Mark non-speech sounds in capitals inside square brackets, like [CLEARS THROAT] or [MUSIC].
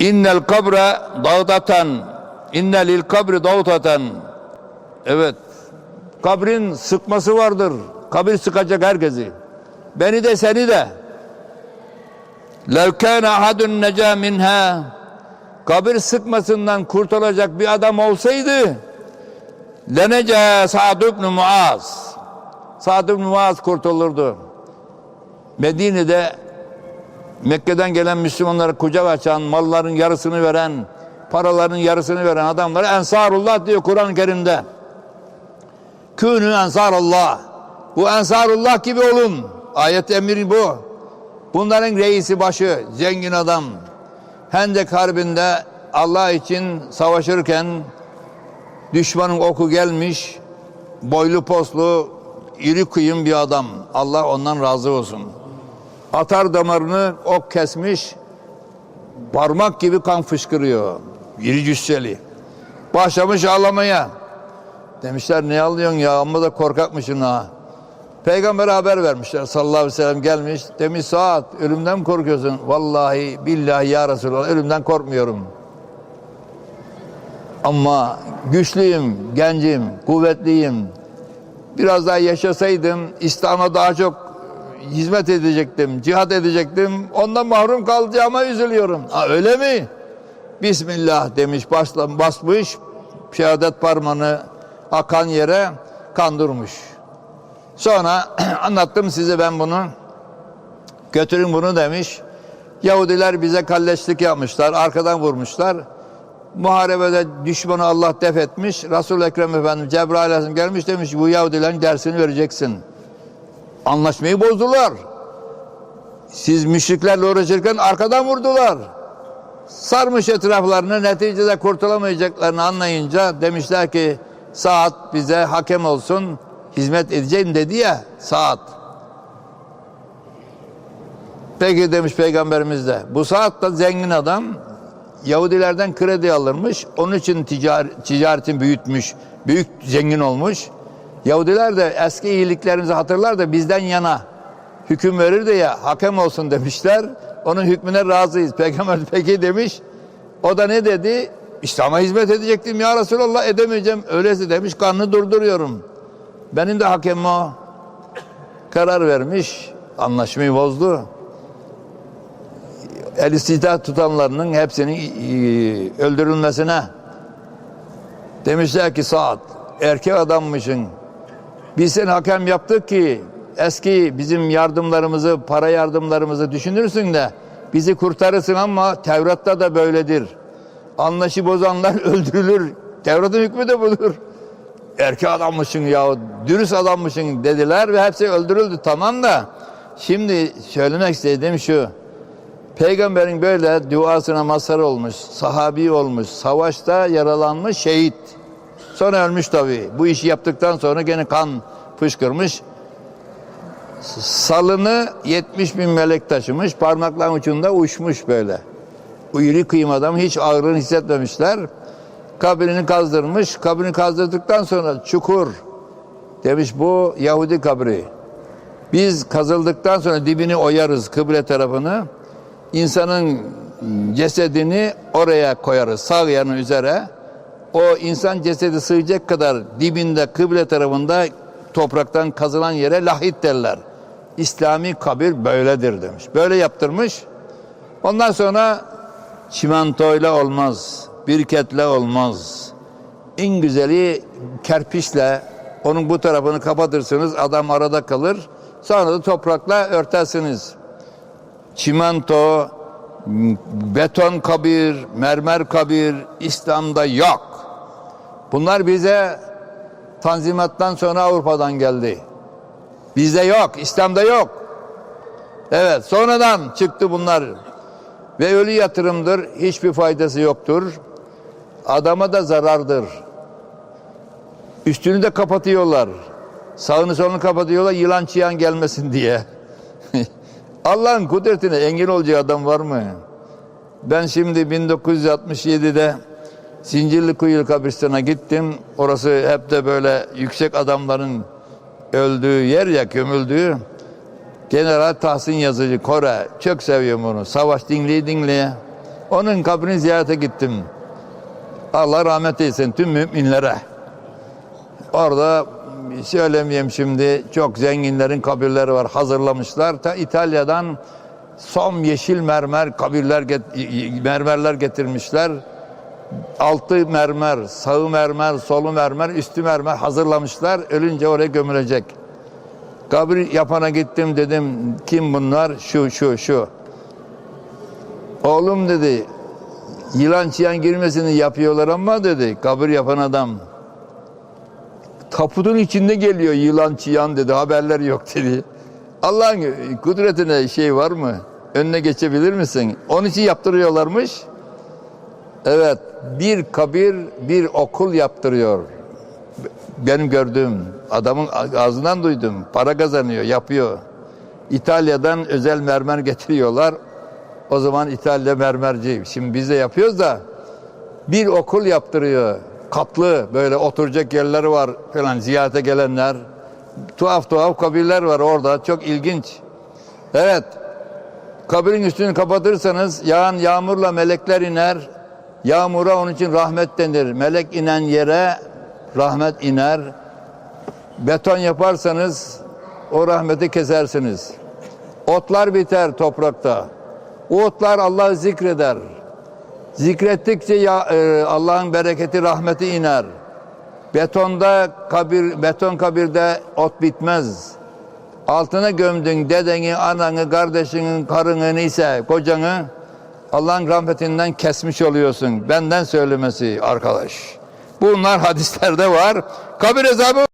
İnnel kabre dağdatan inne lil kabri dağdatan Evet. Kabrin sıkması vardır. Kabir sıkacak herkesi. Beni de seni de. Lev kâne ahadun neca minha kabir sıkmasından kurtulacak bir adam olsaydı lenece Sa'd ibn Muaz Sa'd ibn Muaz kurtulurdu. Medine'de Mekke'den gelen Müslümanlara kucak açan, malların yarısını veren, paraların yarısını veren adamlara Ensarullah diyor Kur'an-ı Kerim'de. Künü ensarullah. Bu ensarullah gibi olun. Ayet emri bu. Bunların reisi başı, zengin adam. Hendek Harbi'nde Allah için savaşırken düşmanın oku gelmiş, boylu poslu, iri kıyım bir adam. Allah ondan razı olsun. Atar damarını ok kesmiş, parmak gibi kan fışkırıyor. İri cüsseli. Başlamış ağlamaya. Demişler ne ağlıyorsun ya amma da korkakmışsın ha. Peygamber haber vermişler sallallahu aleyhi ve sellem gelmiş. Demiş saat ölümden korkuyorsun? Vallahi billahi ya Resulallah ölümden korkmuyorum. Ama güçlüyüm, gencim, kuvvetliyim. Biraz daha yaşasaydım İslam'a daha çok hizmet edecektim, cihat edecektim. Ondan mahrum kalacağıma üzülüyorum. Ha, öyle mi? Bismillah demiş, başla, basmış, şehadet parmağını akan yere kandırmış. Sonra [CLEARS THROAT] anlattım size ben bunu. Götürün bunu demiş. Yahudiler bize kalleşlik yapmışlar, arkadan vurmuşlar. Muharebede düşmanı Allah def etmiş. Resul-i Ekrem Efendimiz Cebrail Aleyhisselam gelmiş demiş bu Yahudilerin dersini vereceksin. Anlaşmayı bozdular. Siz müşriklerle uğraşırken arkadan vurdular. Sarmış etraflarını neticede kurtulamayacaklarını anlayınca demişler ki saat bize hakem olsun hizmet edeceğim dedi ya saat. Peki demiş peygamberimiz de bu saat da zengin adam Yahudilerden kredi alırmış. Onun için ticar ticaretin büyütmüş. Büyük zengin olmuş. Yahudiler de eski iyiliklerimizi hatırlar da bizden yana hüküm verir de ya hakem olsun demişler. Onun hükmüne razıyız. Peygamber [LAUGHS] peki demiş. O da ne dedi? İslam'a hizmet edecektim ya Resulallah edemeyeceğim. Öyleyse demiş kanını durduruyorum. Benim de hakem o. Karar vermiş. Anlaşmayı bozdu. El istihdat tutanlarının hepsinin e, öldürülmesine demişler ki saat erkek adammışsın. Biz seni hakem yaptık ki eski bizim yardımlarımızı, para yardımlarımızı düşünürsün de bizi kurtarırsın ama Tevrat'ta da böyledir. Anlaşı bozanlar [LAUGHS] öldürülür. Tevrat'ın hükmü de budur. Erkek adammışsın ya, dürüst adammışsın dediler ve hepsi öldürüldü. Tamam da şimdi söylemek istediğim şu. Peygamberin böyle duasına mazhar olmuş, sahabi olmuş, savaşta yaralanmış, şehit. Sonra ölmüş tabii. Bu işi yaptıktan sonra gene kan fışkırmış. Salını 70 bin melek taşımış, parmakların ucunda uçmuş böyle. İri kıyım adam hiç ağrını hissetmemişler. Kabrini kazdırmış, kabrini kazdırdıktan sonra çukur. Demiş bu Yahudi kabri. Biz kazıldıktan sonra dibini oyarız kıble tarafını. İnsanın cesedini oraya koyarız sağ yanı üzere. O insan cesedi sığacak kadar dibinde kıble tarafında topraktan kazılan yere lahit derler. İslami kabir böyledir demiş. Böyle yaptırmış. Ondan sonra çimentoyla olmaz, birketle olmaz. En güzeli kerpiçle onun bu tarafını kapatırsınız adam arada kalır. Sonra da toprakla örtersiniz çimento, beton kabir, mermer kabir İslam'da yok. Bunlar bize Tanzimat'tan sonra Avrupa'dan geldi. Bizde yok, İslam'da yok. Evet, sonradan çıktı bunlar. Ve ölü yatırımdır, hiçbir faydası yoktur. Adama da zarardır. Üstünü de kapatıyorlar. Sağını solunu kapatıyorlar, yılan çıyan gelmesin diye. [LAUGHS] Allah'ın kudretine engel olacağı adam var mı? Ben şimdi 1967'de Zincirli Kuyulu kabristan'a gittim. Orası hep de böyle yüksek adamların öldüğü yer ya gömüldüğü. General Tahsin Yazıcı Kore çok seviyorum onu. Savaş dinleye dinleye. Onun kabrini ziyarete gittim. Allah rahmet eylesin tüm müminlere. Orada söylemeyeyim şimdi çok zenginlerin kabirleri var hazırlamışlar. Ta İtalya'dan som yeşil mermer kabirler mermerler getirmişler. Altı mermer, sağı mermer, solu mermer, üstü mermer hazırlamışlar. Ölünce oraya gömülecek. Kabir yapana gittim dedim kim bunlar? Şu şu şu. Oğlum dedi yılan çıyan girmesini yapıyorlar ama dedi kabir yapan adam. Taputun içinde geliyor yılan çıyan dedi haberleri yok [LAUGHS] dedi. Allah'ın kudretine şey var mı? Önüne geçebilir misin? Onun için yaptırıyorlarmış. Evet bir kabir bir okul yaptırıyor. Benim gördüğüm adamın ağzından duydum. Para kazanıyor yapıyor. İtalya'dan özel mermer getiriyorlar. O zaman İtalya mermerci. Şimdi biz de yapıyoruz da bir okul yaptırıyor. Katlı böyle oturacak yerleri var falan ziyarete gelenler. Tuhaf tuhaf kabirler var orada. Çok ilginç. Evet. Kabirin üstünü kapatırsanız yağan yağmurla melekler iner. Yağmura onun için rahmet denir. Melek inen yere rahmet iner. Beton yaparsanız o rahmeti kesersiniz. Otlar biter toprakta. O otlar Allah'ı zikreder. Zikrettikçe e, Allah'ın bereketi, rahmeti iner. Betonda kabir, beton kabirde ot bitmez. Altına gömdün dedeni, ananı, kardeşinin, karını neyse, kocanı Allah'ın rahmetinden kesmiş oluyorsun. Benden söylemesi arkadaş. Bunlar [LAUGHS] hadislerde var. Kabir hesabı